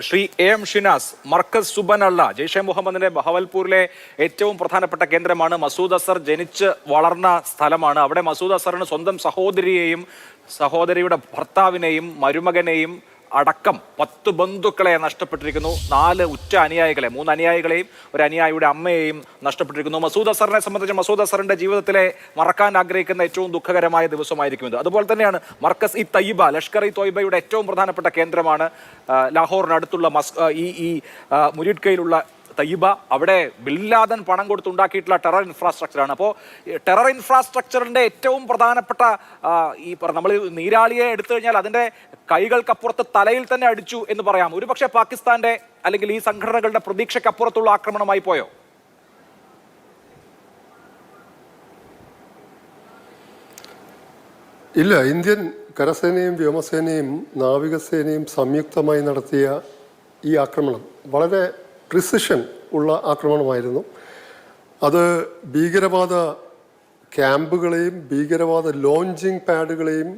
Shri A M Shinas Markaz Subhan Allah Jaish മുഹമ്മദിന്റെ ബഹവൽപൂരിലെ ഏറ്റവും പ്രധാനപ്പെട്ട കേന്ദ്രമാണ് മസൂദ് അസർ. ജനിച്ച് വളർന്ന സ്ഥലമാണ്. അവിടെ മസൂദ് അസറിന് സ്വന്തം സഹോദരിയെയും സഹോദരിയുടെ ഭർത്താവിനെയും മരുമകനെയും അടക്കം പത്ത് ബന്ധുക്കളെ നഷ്ടപ്പെട്ടിരിക്കുന്നു. നാല് ഉറ്റ അനുയായികളെ മൂന്ന് അനുയായികളെയും ഒരു അനുയായിയുടെ അമ്മയെയും നഷ്ടപ്പെട്ടിരിക്കുന്നു. മസൂദ് അസറിനെ സംബന്ധിച്ച് മസൂദ് അസറിന്റെ ജീവിതത്തിലെ മറക്കാൻ ആഗ്രഹിക്കുന്ന ഏറ്റവും ദുഃഖകരമായ ദിവസമായിരിക്കും ഇത് അതുപോലെ തന്നെയാണ് മർക്കസ് ഇ തയ്യബ ലഷ്കർ ഇ തോയ്ബയുടെ ഏറ്റവും പ്രധാനപ്പെട്ട കേന്ദ്രമാണ് ലാഹോറിനടുത്തുള്ള മസ് ഈ ഈ മുരിഡ്കയിലുള്ള തയ്യബ അവിടെ ബില്ലാദൻ പണം കൊടുത്തുണ്ടാക്കിയിട്ടുള്ള ടെറർ ഇൻഫ്രാസ്ട്രക്ചറാണ്. അപ്പോൾ ടെറർ ഇൻഫ്രാസ്ട്രക്ചറിന്റെ ഏറ്റവും പ്രധാനപ്പെട്ട ഈ നമ്മൾ നീരാളിയെ എടുത്തു കഴിഞ്ഞാൽ അതിന്റെ കൈകൾക്കപ്പുറത്ത് തലയിൽ തന്നെ അടിച്ചു എന്ന് പറയാം. ഒരുപക്ഷെ പാകിസ്ഥാന്റെ അല്ലെങ്കിൽ ഈ സംഘടനകളുടെ പ്രതീക്ഷയ്ക്കപ്പുറത്തുള്ള ആക്രമണമായി പോയോ? ഇല്ല ഇന്ത്യൻ കരസേനയും വ്യോമസേനയും നാവികസേനയും സംയുക്തമായി നടത്തിയ ഈ ആക്രമണം വളരെ പ്രിസിഷൻ ഉള്ള ആക്രമണമായിരുന്നു. അത് ഭീകരവാദ ക്യാമ്പുകളെയും ഭീകരവാദ ലോഞ്ചിങ് പാഡുകളെയും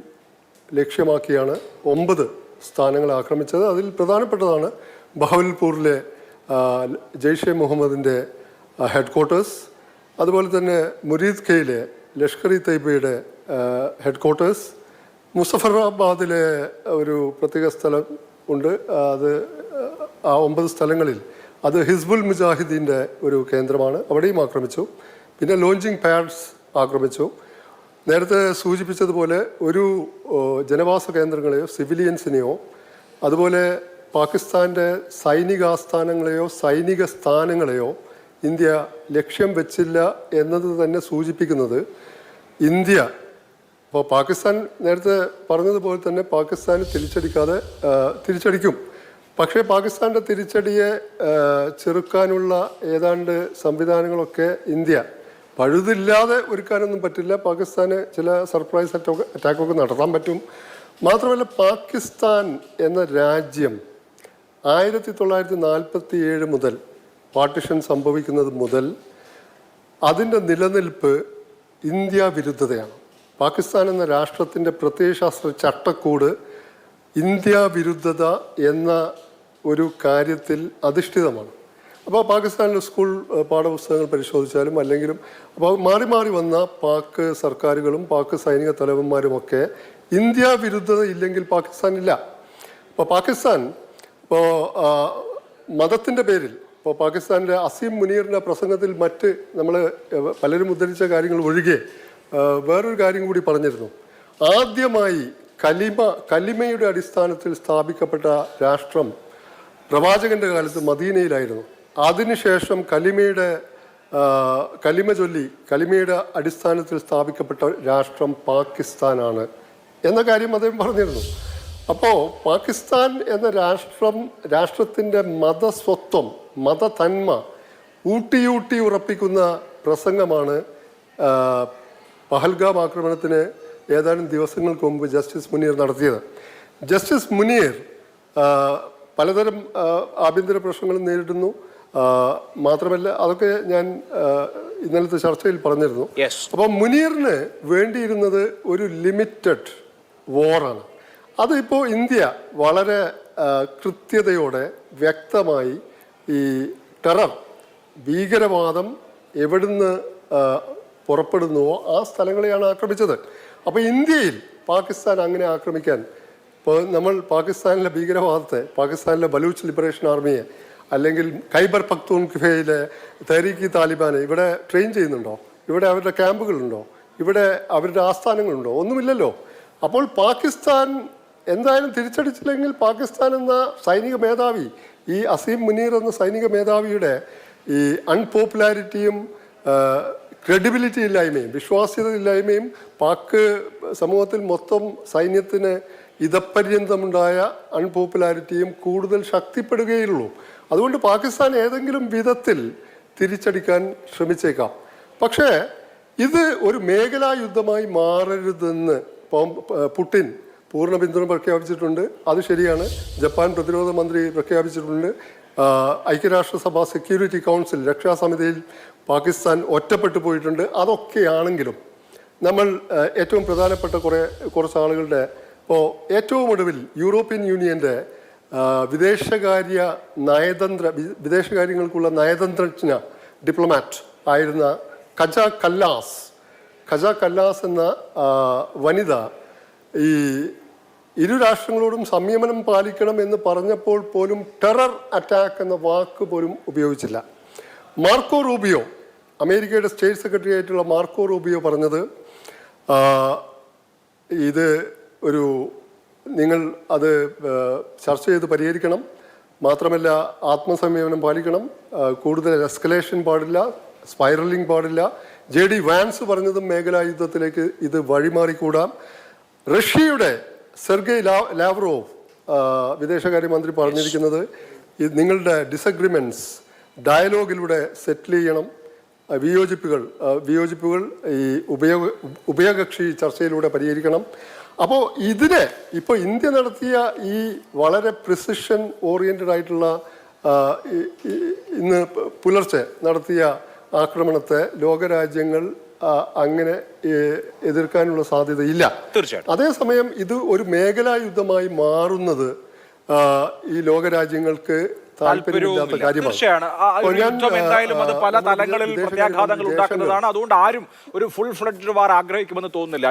ലക്ഷ്യമാക്കിയാണ് ഒമ്പത് സ്ഥാനങ്ങൾ ആക്രമിച്ചത്. അതിൽ പ്രധാനപ്പെട്ടതാണ് ബഹവൽപൂരിലെ ജെയ്ഷെ മുഹമ്മദിന്റെ ഹെഡ് ക്വാർട്ടേഴ്സ് അതുപോലെ തന്നെ മുരീദ് ഖയിലെ ലഷ്കർ ഇ തൈബയുടെ ഹെഡ് ക്വാർട്ടേഴ്സ് മുസഫറാബാദിലെ ഒരു പ്രത്യേക സ്ഥലം ഉണ്ട്. അത് ആ ഒമ്പത് സ്ഥലങ്ങളിൽ അത് ഹിസ്ബുൽ മുജാഹിദീന്റെ ഒരു കേന്ദ്രമാണ്. അവിടെയും ആക്രമിച്ചു. പിന്നെ ലോഞ്ചിങ് പാഡ്സ് ആക്രമിച്ചു. നേരത്തെ സൂചിപ്പിച്ചതുപോലെ ഒരു ജനവാസ കേന്ദ്രങ്ങളെയോ സിവിലിയൻസിനെയോ അതുപോലെ പാകിസ്ഥാന്റെ സൈനിക ആസ്ഥാനങ്ങളെയോ സൈനിക സ്ഥാനങ്ങളെയോ ഇന്ത്യ ലക്ഷ്യം വെച്ചില്ല എന്നത് തന്നെ സൂചിപ്പിക്കുന്നത് ഇന്ത്യ. അപ്പോൾ പാകിസ്ഥാൻ നേരത്തെ പറഞ്ഞതുപോലെ തന്നെ പാകിസ്ഥാന് തിരിച്ചടിക്കാതെ തിരിച്ചടിക്കും. പക്ഷേ പാകിസ്ഥാന്റെ തിരിച്ചടിയെ ചെറുക്കാനുള്ള ഏതാണ്ട് സംവിധാനങ്ങളൊക്കെ ഇന്ത്യ. പഴുതില്ലാതെ ഒരുക്കാനൊന്നും പറ്റില്ല. പാകിസ്ഥാന് ചില സർപ്രൈസ് അറ്റാക്ക് അറ്റാക്കൊക്കെ നടത്താൻ പറ്റും. മാത്രമല്ല പാകിസ്ഥാൻ എന്ന രാജ്യം ആയിരത്തി തൊള്ളായിരത്തി നാൽപ്പത്തി ഏഴ് മുതൽ പാർട്ടിഷൻ സംഭവിക്കുന്നത് മുതൽ അതിന്റെ നിലനിൽപ്പ് ഇന്ത്യ വിരുദ്ധതയാണ്. പാകിസ്ഥാൻ എന്ന രാഷ്ട്രത്തിന്റെ പ്രത്യയശാസ്ത്ര ചട്ടക്കൂട് ഇന്ത്യ വിരുദ്ധത എന്ന ഒരു കാര്യത്തിൽ അധിഷ്ഠിതമാണ്. അപ്പോൾ പാകിസ്ഥാനിലെ സ്കൂൾ പാഠപുസ്തകങ്ങൾ പരിശോധിച്ചാലും അല്ലെങ്കിലും അപ്പോൾ മാറി മാറി വന്ന പാക് സർക്കാരുകളും പാക് സൈനിക തലവന്മാരുമൊക്കെ ഇന്ത്യ വിരുദ്ധത ഇല്ലെങ്കിൽ പാകിസ്ഥാനില്ല അപ്പോൾ പാകിസ്ഥാൻ ഇപ്പോൾ മതത്തിന്റെ പേരിൽ ഇപ്പോൾ പാകിസ്ഥാനിലെ അസീം മുനീറിന്റെ പ്രസംഗത്തിൽ മറ്റ് നമ്മൾ പലരും ഉദ്ധരിച്ച കാര്യങ്ങൾ ഒഴികെ വേറൊരു കാര്യം കൂടി പറഞ്ഞിരുന്നു. ആദ്യമായി കലിമ കലിമയുടെ അടിസ്ഥാനത്തിൽ സ്ഥാപിക്കപ്പെട്ട രാഷ്ട്രം പ്രവാചകന്റെ കാലത്ത് മദീനയിലായിരുന്നു. അതിനുശേഷം കലിമയുടെ കലിമ ചൊല്ലി കലിമയുടെ അടിസ്ഥാനത്തിൽ സ്ഥാപിക്കപ്പെട്ട രാഷ്ട്രം പാകിസ്ഥാനാണ് എന്ന കാര്യം അദ്ദേഹം പറഞ്ഞിരുന്നു. അപ്പോൾ പാകിസ്ഥാൻ എന്ന രാഷ്ട്രം രാഷ്ട്രത്തിന്റെ മതസ്വത്വം മതതന്മ ഊട്ടിയൂട്ടി ഉറപ്പിക്കുന്ന പ്രസംഗമാണ് പഹൽഗാം ആക്രമണത്തിന് ഏതാനും ദിവസങ്ങൾക്ക് മുമ്പ് ജസ്റ്റിസ് മുനീർ നടത്തിയത്. ജസ്റ്റിസ് മുനീർ പലതരം ആഭ്യന്തര പ്രശ്നങ്ങൾ നേരിടുന്നു. മാത്രമല്ല അതൊക്കെ ഞാൻ ഇന്നലത്തെ ചർച്ചയിൽ പറഞ്ഞിരുന്നു. അപ്പം മുനീറിന് വേണ്ടിയിരുന്നത് ഒരു ലിമിറ്റഡ് വോറാണ്. അതിപ്പോൾ ഇന്ത്യ വളരെ കൃത്യതയോടെ വ്യക്തമായി ഈ ടെറർ ഭീകരവാദം എവിടുന്ന് പുറപ്പെടുന്നുവോ ആ സ്ഥലങ്ങളെയാണ് ആക്രമിച്ചത്. അപ്പോൾ ഇന്ത്യയിൽ പാകിസ്ഥാൻ അങ്ങനെ ആക്രമിക്കാൻ ഇപ്പോൾ നമ്മൾ പാകിസ്ഥാനിലെ ഭീകരവാദത്തെ പാകിസ്ഥാനിലെ ബലൂച്ച് ലിബറേഷൻ ആർമിയെ അല്ലെങ്കിൽ ഖൈബർ പക്തൂൺഖ്വയിലെ തെഹരീക്കി താലിബാനെ ഇവിടെ ട്രെയിൻ ചെയ്യുന്നുണ്ടോ? ഇവിടെ അവരുടെ ക്യാമ്പുകളുണ്ടോ? ഇവിടെ അവരുടെ ആസ്ഥാനങ്ങളുണ്ടോ? ഒന്നുമില്ലല്ലോ. അപ്പോൾ പാകിസ്ഥാൻ എന്തായാലും തിരിച്ചടിച്ചില്ലെങ്കിൽ പാകിസ്ഥാൻ എന്ന സൈനിക മേധാവി ഈ അസീം മുനീർ എന്ന സൈനിക മേധാവിയുടെ ഈ അൺപോപ്പുലാരിറ്റിയും ക്രെഡിബിലിറ്റി ഇല്ലായ്മയും വിശ്വാസ്യത ഇല്ലായ്മയും പാക് സമൂഹത്തിൽ മൊത്തം സൈന്യത്തിന് ഇതപര്യന്തമുണ്ടായ അൺപോപ്പുലാരിറ്റിയും കൂടുതൽ ശക്തിപ്പെടുകയുള്ളൂ. അതുകൊണ്ട് പാകിസ്ഥാൻ ഏതെങ്കിലും വിധത്തിൽ തിരിച്ചടിക്കാൻ ശ്രമിച്ചേക്കാം. പക്ഷേ ഇത് ഒരു മേഖലാ യുദ്ധമായി മാറരുതെന്ന് പുടിൻ പൂർണ പിന്തുണ പ്രഖ്യാപിച്ചിട്ടുണ്ട്. അത് ശരിയാണ്. ജപ്പാൻ പ്രതിരോധ മന്ത്രി പ്രഖ്യാപിച്ചിട്ടുണ്ട്. ഐക്യരാഷ്ട്രസഭ സെക്യൂരിറ്റി കൗൺസിൽ രക്ഷാസമിതിയിൽ പാകിസ്ഥാൻ ഒറ്റപ്പെട്ടു പോയിട്ടുണ്ട്. അതൊക്കെയാണെങ്കിലും നമ്മൾ ഏറ്റവും പ്രധാനപ്പെട്ട കുറേ കുറച്ച് ആളുകളുടെ ഇപ്പോൾ ഏറ്റവും ഒടുവിൽ യൂറോപ്യൻ യൂണിയന്റെ വിദേശകാര്യ നയതന്ത്ര വിദേശകാര്യങ്ങൾക്കുള്ള നയതന്ത്രജ്ഞ ഡിപ്ലോമാറ്റ് ആയിരുന്ന കജ കല്ലാസ്. ഖജ കല്ലാസ് എന്ന വനിത ഈ ഇരു രാഷ്ട്രങ്ങളോടും സംയമനം പാലിക്കണം എന്ന് പറഞ്ഞപ്പോൾ പോലും ടെറർ അറ്റാക്ക് എന്ന വാക്ക് പോലും ഉപയോഗിച്ചില്ല. മാർക്കോ റൂബിയോ അമേരിക്കയുടെ സ്റ്റേറ്റ് സെക്രട്ടറി ആയിട്ടുള്ള മാർക്കോ റൂബിയോ പറഞ്ഞത് ഇത് ഒരു നിങ്ങൾ അത് ചർച്ച ചെയ്ത് പരിഹരിക്കണം. മാത്രമല്ല ആത്മസംയമനം പാലിക്കണം. കൂടുതൽ എസ്കലേഷൻ പാടില്ല സ്പൈറലിംഗ് പാടില്ല. ജെ ഡി വാൻസ് പറഞ്ഞതും മേഖലാ യുദ്ധത്തിലേക്ക് ഇത് വഴിമാറിക്കൂടാം. റഷ്യയുടെ സെർഗെ ലാ ലാവ്റോവ് വിദേശകാര്യമന്ത്രി പറഞ്ഞിരിക്കുന്നത് നിങ്ങളുടെ ഡിസഗ്രിമെന്റ്സ് ഡയലോഗിലൂടെ സെറ്റിൽ ചെയ്യണം. വിയോജിപ്പുകൾ വിയോജിപ്പുകൾ ഈ ഉഭയോഗ ഉഭയകക്ഷി ചർച്ചയിലൂടെ പരിഹരിക്കണം. അപ്പോൾ ഇതിനെ ഇപ്പോൾ ഇന്ത്യ നടത്തിയ ഈ വളരെ പ്രിസിഷൻ ഓറിയന്റഡ് ആയിട്ടുള്ള ഇന്ന് പുലർച്ചെ നടത്തിയ ആക്രമണത്തെ ലോകരാജ്യങ്ങൾ അങ്ങനെ എതിർക്കാനുള്ള സാധ്യതയില്ല തീർച്ചയായിട്ടും. അതേസമയം ഇത് ഒരു മേഖലാ യുദ്ധമായി മാറുന്നത് ഈ ലോകരാജ്യങ്ങൾക്ക് താല്പര്യമില്ലാത്ത തീർച്ചയാണ്. എന്തായാലും അത് പല തലങ്ങളിൽ പ്രത്യാഘാതങ്ങൾ ഉണ്ടാക്കുന്നതാണ്. അതുകൊണ്ട് ആരും ഒരു ഫുൾ ഫ്ലഡ്ജ് വാർ ആഗ്രഹിക്കുമെന്ന് തോന്നുന്നില്ല.